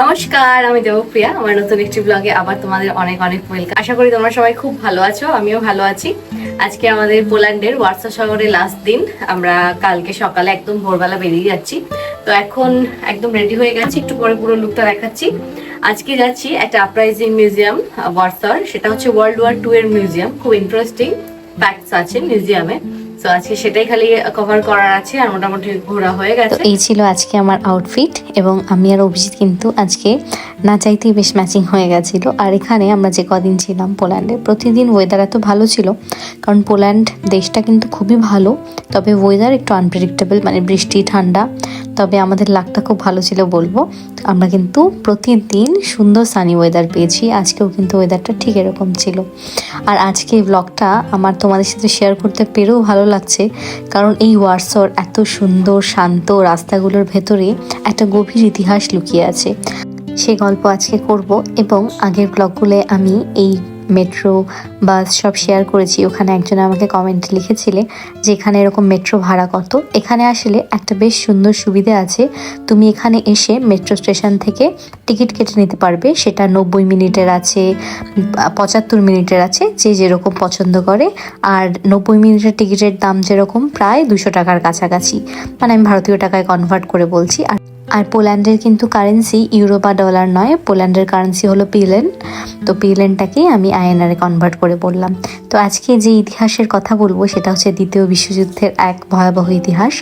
নমস্কার, আমি দেবপ্রিয়া। আমার নতুন একটি ব্লগে আবার তোমাদের অনেক অনেক ওয়েলকাম আশা করি তোমরা সবাই খুব ভালো আছো, আমিও ভালো আছি। আজকে আমাদের পোল্যান্ডের ওয়ার্সা শহরে লাস্ট দিন। আমরা কালকে সকালে একদম ভোরবেলা বেরিয়ে যাচ্ছি। তো এখন একদম রেডি হয়ে গেছি, একটু পরে পুরো লুকটা দেখাচ্ছি। আজকে যাচ্ছি একটা আপরাইজিং মিউজিয়াম ওয়ার্সার। সেটা হচ্ছে ওয়ার্ল্ড ওয়ার টু এর মিউজিয়াম খুব ইন্টারেস্টিং ফ্যাক্টস আছে মিউজিয়ামে তো আজকে সেটাই খালি কভার করার আছে আর মোটামুটি ঘোরা হয়ে তো গেছে। এই ছিল আজকে আমার আউটফিট এবং আমি আর অভিজিৎ কিন্তু আজকে না চাইতেই বেশ ম্যাচিং হয়ে গেছিল। আর এখানে আমরা যে কদিন ছিলাম পোল্যান্ডে প্রতিদিন ওয়েদার এত ভালো ছিল কারণ পোল্যান্ড দেশটা কিন্তু খুবই ভালো তবে ওয়েদার একটু আনপ্রেডিক্টেবল মানে বৃষ্টি ঠান্ডা। তবে আমাদের লাকটা খুব ভালো ছিল বলব। আমরা কিন্তু প্রতিদিন সুন্দর সানি ওয়েদার পেয়েছি। আজকেও কিন্তু ওয়েদারটা ঠিক এরকম ছিল। আর আজকে এই ব্লগটা আমার তোমাদের সাথে শেয়ার করতে পেরেও ভালো লাগছে। কারণ এই ওয়ার্সর এত সুন্দর, শান্ত রাস্তাগুলোর ভেতরে একটা গভীর ইতিহাস লুকিয়ে আছে। সে গল্প আজকে করব এবং আগের ব্লগগুলো আমি এই মেট্রো বাস সব শেয়ার করেছি। ওখানে একজন আমাকে কমেন্ট লিখেছিলে যে এখানে এরকম মেট্রো ভাড়া কত? এখানে আসলে একটা বেশ সুন্দর সুবিধা আছে। তুমি এখানে এসে মেট্রো স্টেশন থেকে টিকিট কেটে নিতে পারবে। সেটা নব্বই মিনিটের আছে, পঁচাত্তর মিনিটের আছে, যে যেরকম পছন্দ করে। আর নব্বই মিনিটের টিকিটের দাম যেরকম, প্রায় দুশো টাকার কাছাকাছি। মানে আমি ভারতীয় টাকায় কনভার্ট করে বলছি। আর আর পোল্যান্ডের কিন্তু কারেন্সি ইউরো বা ডলার নয়, পোল্যান্ডের কারেন্সি হলো পিলেন। তো পিলেনটাকেই আমি আইএনআরে কনভার্ট করে বললাম। তো আজকে যে ইতিহাসের কথা বলব, সেটা হচ্ছে দ্বিতীয় বিশ্বযুদ্ধের এক ভয়াবহ ইতিহাস।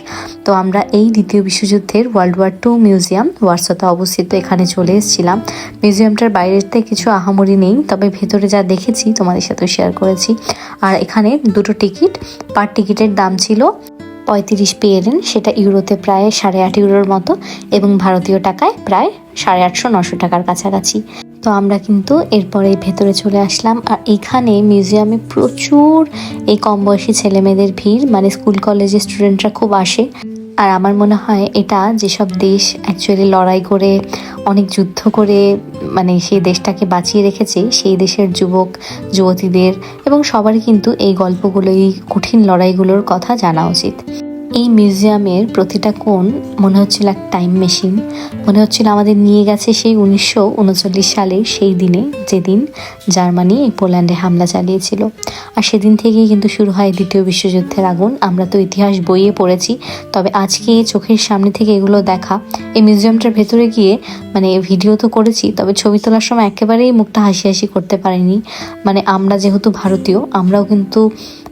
তো আমরা এই দ্বিতীয় বিশ্বযুদ্ধের ওয়ার্ল্ড ওয়ার টু মিউজিয়াম ওয়ার্সতে অবস্থিত, এখানে চলে এসেছিলাম। মিউজিয়ামটার বাইরেতে কিছু আহামরি নেই, তবে ভেতরে যা দেখেছি, তোমাদের সাথে শেয়ার করেছি। আর এখানে দুটো টিকিট পার টিকিটের দাম ছিল পঁয়ত্রিশ পেয়েলেন সেটা ইউরোতে প্রায় সাড়ে আট ইউরোর মতো এবং ভারতীয় টাকায় প্রায় সাড়ে আটশো নশো টাকার কাছাকাছি। তো আমরা কিন্তু এরপরে ভেতরে চলে আসলাম আর এখানে মিউজিয়ামে প্রচুর এই কম বয়সী ছেলে মেয়েদের ভিড় মানে স্কুল কলেজের স্টুডেন্টরা খুব আসে। আর আমার মনে হয় এটা যেসব দেশ অ্যাকচুয়ালি লড়াই করে অনেক যুদ্ধ করে মানে সেই দেশটাকে বাঁচিয়ে রেখেছে, সেই দেশের যুবক, যুবতীদের, এবং সবারই কিন্তু এই গল্পগুলো এই কঠিন লড়াইগুলোর কথা জানা উচিত। এই মিউজিয়ামের প্রতিটা কোণ মনে হচ্ছিল এক টাইম মেশিন মনে হচ্ছিল আমাদের নিয়ে গেছে সেই উনিশশো উনচল্লিশ সালে সেই দিনে, যেদিন জার্মানি এই পোল্যান্ডে হামলা চালিয়েছিল। আর সেদিন থেকেই কিন্তু শুরু হয় দ্বিতীয় বিশ্বযুদ্ধের আগুন। আমরা তো ইতিহাস বইয়ে পড়েছি, তবে আজকে চোখের সামনে থেকে এগুলো দেখা। এই মিউজিয়ামটার ভেতরে গিয়ে মানে ভিডিও তো করেছি, তবে ছবি তোলার সময় একেবারেই মুখটা হাসি হাসি করতে পারিনি। মানে আমরা যেহেতু ভারতীয়, আমরাও কিন্তু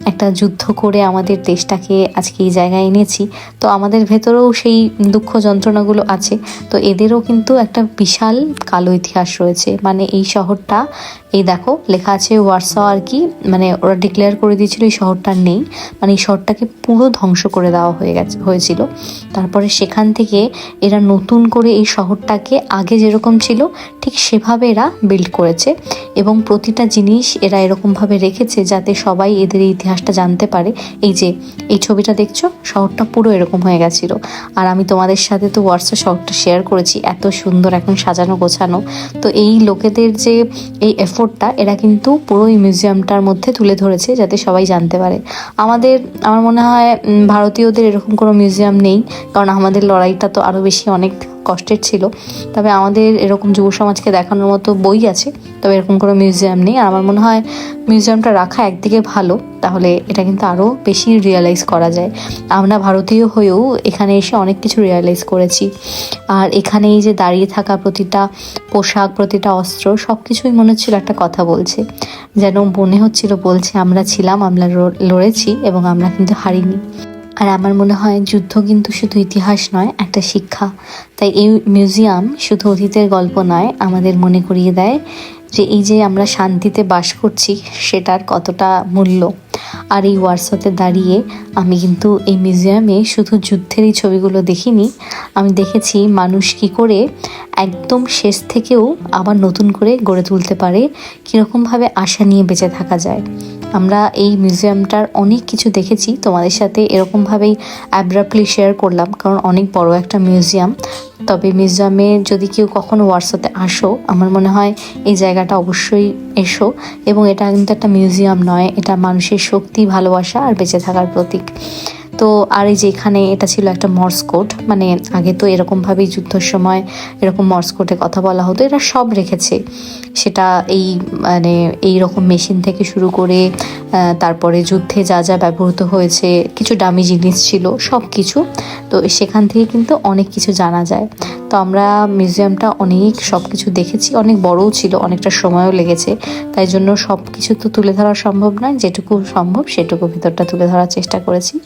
একটা যুদ্ধ করে আমাদের দেশটাকে আজকে এই জায়গায় এনেছি। তো আমাদের ভেতরেও সেই দুঃখ যন্ত্রণাগুলো আছে। তো এদেরও কিন্তু একটা বিশাল কালো ইতিহাস রয়েছে। মানে এই শহরটা, এই দেখো, লেখা আছে ওয়ার্সা আর কি মানে ওরা ডিক্লেয়ার করে দিয়েছিল এই শহরটা নেই। মানে এই শহরটাকে পুরো ধ্বংস করে দেওয়া হয়ে গেছে, হয়েছিল। তারপরে সেখান থেকে এরা নতুন করে এই শহরটাকে আগে যেরকম ছিল, ঠিক সেভাবে এরা বিল্ড করেছে। এবং প্রতিটা জিনিস এরা এরকমভাবে রেখেছে যাতে সবাই এদের এই ইতিহাসটা জানতে পারে। এই যে, এই ছবিটা দেখছ, শহরটা পুরো এরকম হয়ে গেছিল। আর আমি তোমাদের সাথে তো হোয়াটসঅ্যাপ শহরটা শেয়ার করেছি, এত সুন্দর এখন সাজানো গোছানো। তো এই লোকেদের যে এই এফোর্টটা এরা কিন্তু পুরো এই মিউজিয়ামটার মধ্যে তুলে ধরেছে যাতে সবাই জানতে পারে। আমাদের, আমার মনে হয় ভারতীয়দের এরকম কোনো মিউজিয়াম নেই, কারণ আমাদের লড়াইটা তো আরও বেশি অনেক কষ্টের ছিল। তবে আমাদের এরকম যুব সমাজকে দেখানোর মতো বই আছে, তবে এরকম কোনো মিউজিয়াম নেই। আর আমার মনে হয় মিউজিয়ামটা রাখা একদিকে ভালো, তাহলে এটা কিন্তু আরও বেশি রিয়েলাইজ করা যায়। আমরা ভারতীয় হয়েও এখানে এসে অনেক কিছু রিয়েলাইজ করেছি। আর এখানে এই যে দাঁড়িয়ে থাকা প্রতিটা পোশাক, প্রতিটা অস্ত্র সব কিছুই মনে হচ্ছিল একটা কথা বলছে। যেন মনে হচ্ছিল বলছে, আমরা ছিলাম, আমরা লড়েছি এবং আমরা কিন্তু হারিনি। আর আমার মনে হয় যুদ্ধ কিন্তু শুধু ইতিহাস নয়, একটা শিক্ষা। তাই এই মিউজিয়াম শুধু অতীতের গল্প নয়, আমাদের মনে করিয়ে দেয় যে এই যে আমরা শান্তিতে বাস করছি, সেটার কতটা মূল্য। আর এই ওয়ার্সতে দাঁড়িয়ে আমি কিন্তু এই মিউজিয়ামে শুধু যুদ্ধের এই ছবিগুলো দেখিনি, আমি দেখেছি মানুষ কি করে একদম শেষ থেকেও আবার নতুন করে গড়ে তুলতে পারে, কীরকমভাবে আশা নিয়ে বেঁচে থাকা যায়। আমরা এই মিউজিয়ামটার অনেক কিছু দেখেছি। তোমাদের সাথে এরকমভাবেই অ্যাব্রাপলি শেয়ার করলাম, কারণ অনেক বড় একটা মিউজিয়াম তবে মিউজিয়ামে যদি কেউ কখনো হোয়াটসঅ্যাপে আসো, আমার মনে হয় এই জায়গাটা অবশ্যই এসো। এবং এটা কিন্তু একটা মিউজিয়াম নয়, এটা মানুষের শক্তি, ভালোবাসা আর বেঁচে থাকার প্রতীক। তো আর এই যে এখানে এটা ছিল একটা মর্স কোড মানে আগে তো এরকমভাবেই যুদ্ধের সময় এরকম মর্স কোডে কথা বলা হতো, এরা সব রেখেছে। সেটা এই মানে এই রকম মেশিন থেকে শুরু করে তারপরে যুদ্ধে যা যা ব্যবহৃত হয়েছে, কিছু দামি জিনিস ছিল সব কিছু তো সেখান থেকে কিন্তু অনেক কিছু জানা যায়। তো আমরা মিউজিয়ামটা অনেক সব কিছু দেখেছি। অনেক বড়ও ছিল, অনেকটা সময়ও লেগেছে। তাই জন্য সব কিছু তো তুলে ধরা সম্ভব নয়, যেটুকু সম্ভব সেটুকু ভিতরটা তুলে ধরার চেষ্টা করেছি।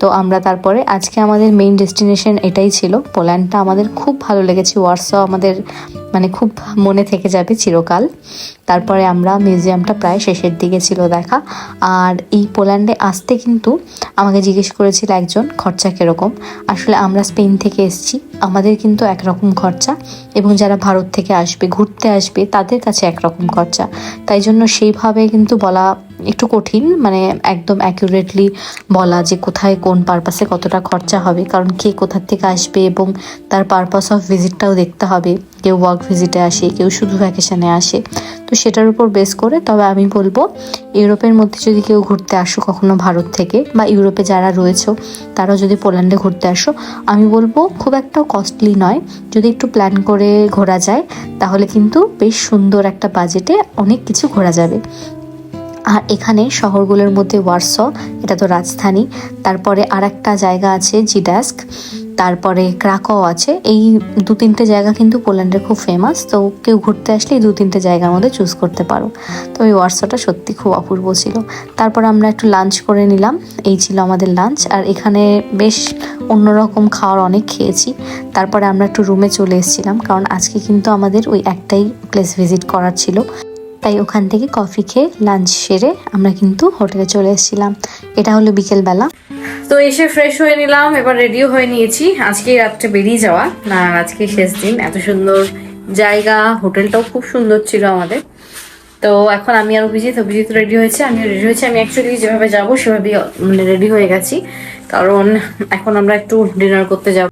তো আমরা তারপরে, আজকে আমাদের মেইন ডেস্টিনেশন এটাই ছিল। পোল্যান্ডটা আমাদের খুব ভালো লেগেছে ওয়ার্সও আমাদের মানে খুব মনে থেকে যাবে চিরকাল। তারপরে আমরা মিউজিয়ামটা প্রায় শেষের দিকে ছিল দেখা। আর এই পোল্যান্ডে আসতে কিন্তু আমাকে জিজ্ঞেস করেছিল একজন, খরচা কীরকম? আসলে আমরা স্পেন থেকে এসেছি, আমাদের কিন্তু একরকম খরচা এবং যারা ভারত থেকে আসবে, ঘুরতে আসবে, তাদের কাছে একরকম খরচা। তাই জন্য সেইভাবে কিন্তু বলা একটু কঠিন মানে একদম অ্যাকুরেটলি বলা যে কোথায় কোন পারপাসে কতটা খরচা হবে, কারণ কে কোথার থেকে আসবে এবং তার পারপাস অফ ভিজিটটাও দেখতে হবে। কেউ ওয়ার্ক ভিজিটে আসে, কেউ শুধু ভ্যাকেশনে আসে। তো সেটার উপর বেস করে তবে আমি বলব, ইউরোপের মধ্যে যদি কেউ ঘুরতে আসো কখনো ভারত থেকে বা ইউরোপে যারা রয়েছে, তারাও যদি পোল্যান্ডে ঘুরতে আসো, আমি বলব খুব একটা কস্টলি নয়। যদি একটু প্ল্যান করে ঘোরা যায়, তাহলে কিন্তু বেশ সুন্দর একটা বাজেটে অনেক কিছু ঘোরা যাবে। আর এখানে শহরগুলোর মধ্যে ওয়ার্স, এটা তো রাজধানী। তারপরে আর একটা জায়গা আছে জিডাস্ক, তারপরে ক্রাকও আছে। এই দু তিনটে জায়গা কিন্তু পোল্যান্ডের খুব ফেমাস তো কেউ ঘুরতে আসলে এই দু তিনটে জায়গার মধ্যে চুজ করতে পারো। তো ওই ওয়ার্সটা সত্যি খুব অপূর্ব ছিল। তারপর আমরা একটু লাঞ্চ করে নিলাম, এই ছিল আমাদের লাঞ্চ আর এখানে বেশ অন্যরকম খাওয়ার অনেক খেয়েছি। তারপরে আমরা একটু রুমে চলে এসেছিলাম, কারণ আজকে কিন্তু আমাদের ওই একটাই প্লেস ভিজিট করার ছিল। তাই ওখান থেকে কফি খেয়ে লাঞ্চ সেরে আমরা কিন্তু হোটেলে চলে এসেছিলাম। এটা হলো বিকেলবেলা। তো এসে ফ্রেশ হয়ে নিলাম, এবার রেডিও হয়ে নিয়েছি। আজকে রাত্রে বেরিয়ে যাওয়া। না, আজকে শেষ দিন। এত সুন্দর জায়গা, হোটেলটাও খুব সুন্দর ছিল আমাদের। তো এখন আমি আর অভিজিৎ অভিজিৎ রেডি হয়েছে আমি রেডি হয়েছি। আমি অ্যাকচুয়ালি যেভাবে যাব, সেভাবেই মানে রেডি হয়ে গেছি। কারণ এখন আমরা একটু ডিনার করতে যাব।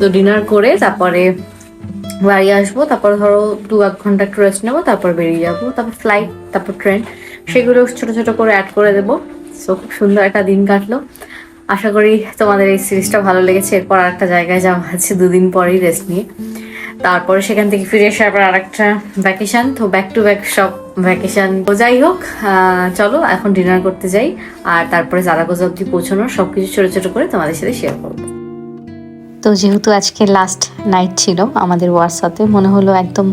তো ডিনার করে তারপরে বাড়ি আসব, তারপর ধরো দু এক ঘণ্টা একটু রেস্ট নেব, তারপর বেরিয়ে যাব, তারপর ফ্লাইট তারপর ট্রেন সেগুলো ছোট ছোট করে অ্যাড করে দেবো। সো খুব সুন্দর একটা দিন কাটলো। আশা করি তোমাদের এই সিরিজটা ভালো লেগেছে। এরপর আর একটা জায়গায় যাওয়া আছে দুদিন পরেই রেস্ট নিয়ে। তারপরে সেখান থেকে ফিরে এসে আবার আরেকটা ভ্যাকেশন তো ব্যাক টু ব্যাক সব ভ্যাকেশন তো যাই হোক চলো, এখন ডিনার করতে যাই। আর তারপরে জারাগোজ অব্দি পৌঁছানোর সব কিছু ছোটো ছোটো করে তোমাদের সাথে শেয়ার করব। তো যেহেতু আজকে লাস্ট নাইট ছিল আমাদের ওয়ার্সাতে মনে হলো একদম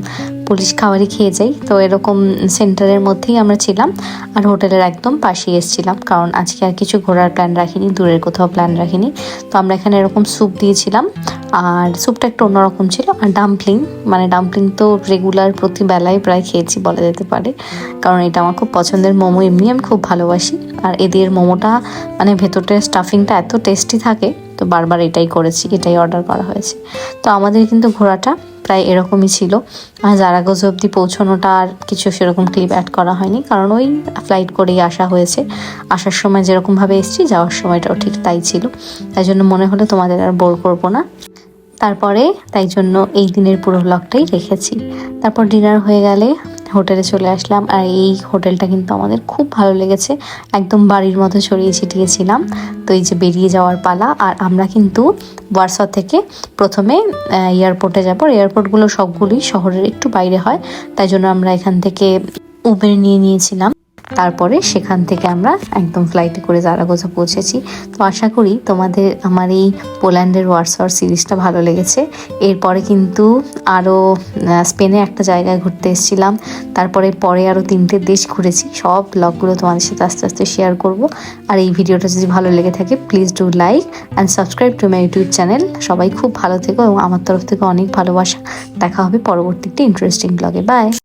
পুলিশ খাবারই খেয়ে যাই। তো এরকম সেন্টারের মধ্যেই আমরা ছিলাম আর হোটেলের একদম পাশেই এসেছিলাম, কারণ আজকে আর কিছু ঘোরার প্ল্যান রাখিনি, দূরের কোথাও প্ল্যান রাখিনি। তো আমরা এখানে এরকম স্যুপ দিয়েছিলাম, আর স্যুপটা একটু অন্যরকম ছিল, আর ডাম্পলিং মানে ডাম্পলিং তো রেগুলার প্রতি বেলায় প্রায় খেয়েছি বলা যেতে পারে, কারণ এটা আমার খুব পছন্দের মোমো, এমনি আমি খুব ভালোবাসি। আর এদের মোমোটা মানে ভেতরটার স্টাফিংটা এত টেস্টি থাকে তো বারবার এটাই করেছি, এটাই অর্ডার করা হয়েছে। তো আমাদের কিন্তু ঘোরাটা প্রায় এরকমই ছিল। আর জারাগোজ অবধি পৌঁছানোটা আর কিছু সেরকম ক্লিপ অ্যাড করা হয়নি। কারণ ওই ফ্লাইট করেই আসা হয়েছে। আসার সময় যেরকমভাবে এসেছি, যাওয়ার সময়টাও ঠিক তাই ছিল। তাই জন্য মনে হলো তোমাদের আর বোর করব না। তারপরে তাই জন্য এই দিনের পুরো ব্লগটাই রেখেছি। তারপর ডিনার হয়ে গেলে হোটেলে চলে আসলাম আর এই হোটেলটা কিন্তু আমাদের খুব ভালো লেগেছে। একদম বাড়ির মতো ছড়িয়ে ছিটিয়েছিলাম। তো এই যে বেরিয়ে যাওয়ার পালা আর আমরা কিন্তু ওয়ার্সা থেকে প্রথমে এয়ারপোর্টে যাব। এয়ারপোর্টগুলো সবগুলোই শহরের একটু বাইরে হয়, তাই জন্য আমরা এখান থেকে উবের নিয়ে নিয়েছিলাম। তারপরে সেখান থেকে আমরা একদম ফ্লাইটে করে জারাগোজা পৌঁছেছি। তো আশা করি তোমাদের আমার এই পোল্যান্ডের ওয়ার্সার সিরিজটা ভালো লেগেছে। এরপরে কিন্তু আরও স্পেনে একটা জায়গায় ঘুরতে এসেছিলাম। তারপরে পরে আরও তিনটে দেশ ঘুরেছি। সব ব্লগগুলো তোমাদের সাথে আস্তে আস্তে শেয়ার করব। আর এই ভিডিওটা যদি ভালো লেগে থাকে please do like and subscribe to my YouTube channel সবাই খুব ভালো থেকো এবং আমার তরফ থেকে অনেক ভালোবাসা। দেখা হবে পরবর্তী একটি ইন্টারেস্টিং ব্লগে বাই